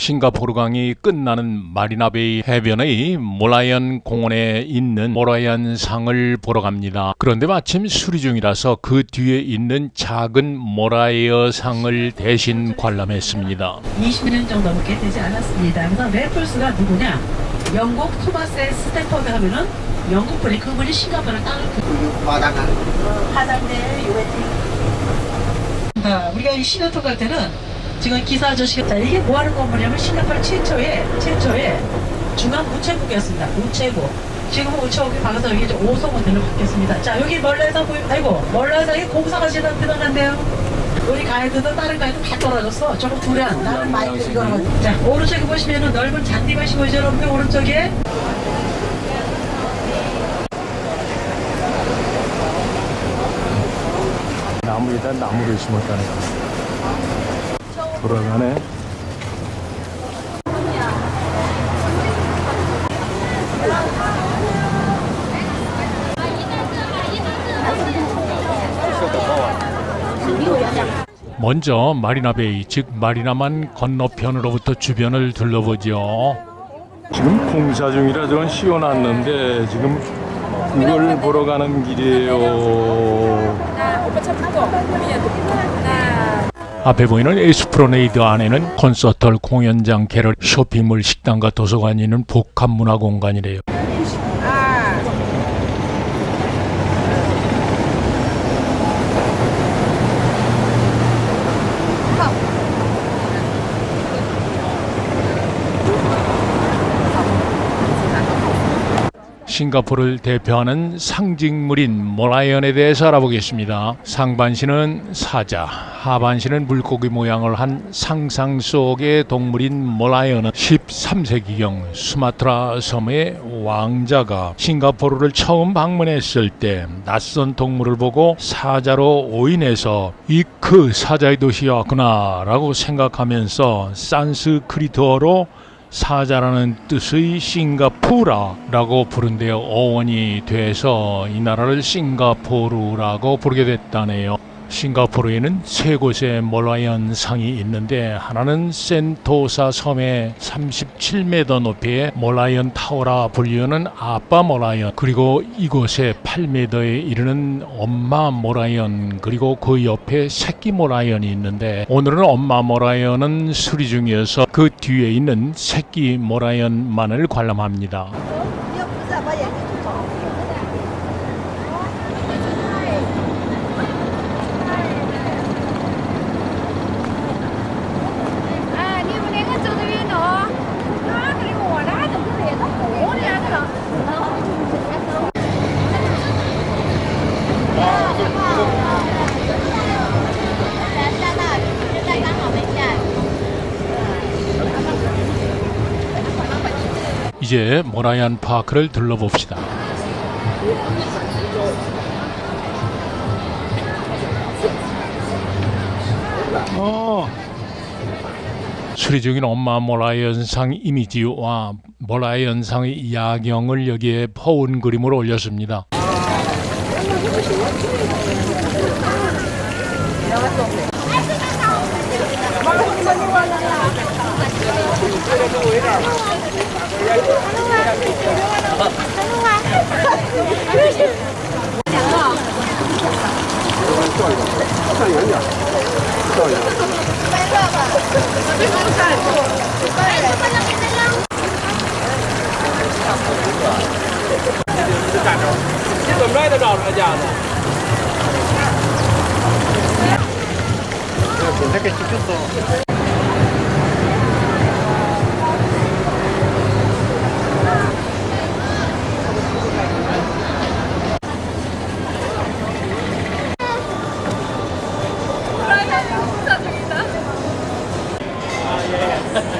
싱가포르강이 끝나는 마리나베이 해변의 모라이언 공원에 있는 모라이언 상을 보러 갑니다. 그런데 마침 수리 중이라서 그 뒤에 있는 작은 모라이어 상을 대신 관람했습니다. 20년 정도 넘게 되지 않았습니다. 그래서 래플스가 누구냐? 영국 토마스 스태퍼드 하면은 영국 분이 그분이 싱가포르를 땅을 바다가 하단대 요웨팅. 아, 우리가 이 신호통 갈 때는 지금 기사 아저씨가 자, 이게 뭐 하는 건물이냐면 싱가포르 최초의 최초의 중앙 우체국이었습니다. 우체국. 지금 우체국이 박아서 여기 이제 5성 호텔로 바뀌었습니다. 자 여기 멀라에서 보이 아이고 멀라에서 이 공사가 지금 들어간대요. 우리 가이드도 다른 가이드 다 떨어졌어. 저거 두량. 나는 마이크 이거는. 자 오른쪽에 보시면은 넓은 잔디밭이 보이죠 여러분들 오른쪽에. 나무 에다 나무를 심었다는 거. 돌아가네. 먼저 마리나베이 즉 마리나만 건너편으로부터 주변을 둘러보죠. 지금 공사 중이라 저건 씌워놨는데 지금 그걸 보러 가는 길이에요. 앞에 보이는 에스프로네이드 안에는 콘서트홀, 공연장, 게럴, 쇼핑몰, 식당과 도서관이 있는 복합 문화 공간이래요. 싱가포르를 대표하는 상징물인 모라이언에 대해서 알아보겠습니다. 상반신은 사자, 하반신은 물고기 모양을 한 상상 속의 동물인 모라이언은 13세기경 수마트라 섬의 왕자가 싱가포르를 처음 방문했을 때 낯선 동물을 보고 사자로 오인해서 이 그 사자의 도시였구나라고 생각하면서 산스크리트어로 사자라는 뜻의 싱가푸라라고 부른데요. 어원이 돼서 이 나라를 싱가포르라고 부르게 됐다네요. 싱가포르에는 세 곳의 몰라이언 상이 있는데 하나는 센토사 섬의 37m 높이의 몰라이언 타워라 불리우는 아빠 몰라이언 그리고 이곳에 8m에 이르는 엄마 몰라이언 그리고 그 옆에 새끼 몰라이언이 있는데 오늘은 엄마 몰라이언은 수리 중이어서 그 뒤에 있는 새끼 몰라이언만을 관람합니다. 이제 모라이안 파크를 둘러봅시다. 어. 수리 중인 엄마 모라이언상 이미지와 모라이언상의 야경을 여기에 퍼온 그림으로 올렸습니다. 摄影点，摄影。拍照吧，别光看。哎，不能给他扔。这干着，你怎么着也得找着架子。这这个是就是。Ha ha ha.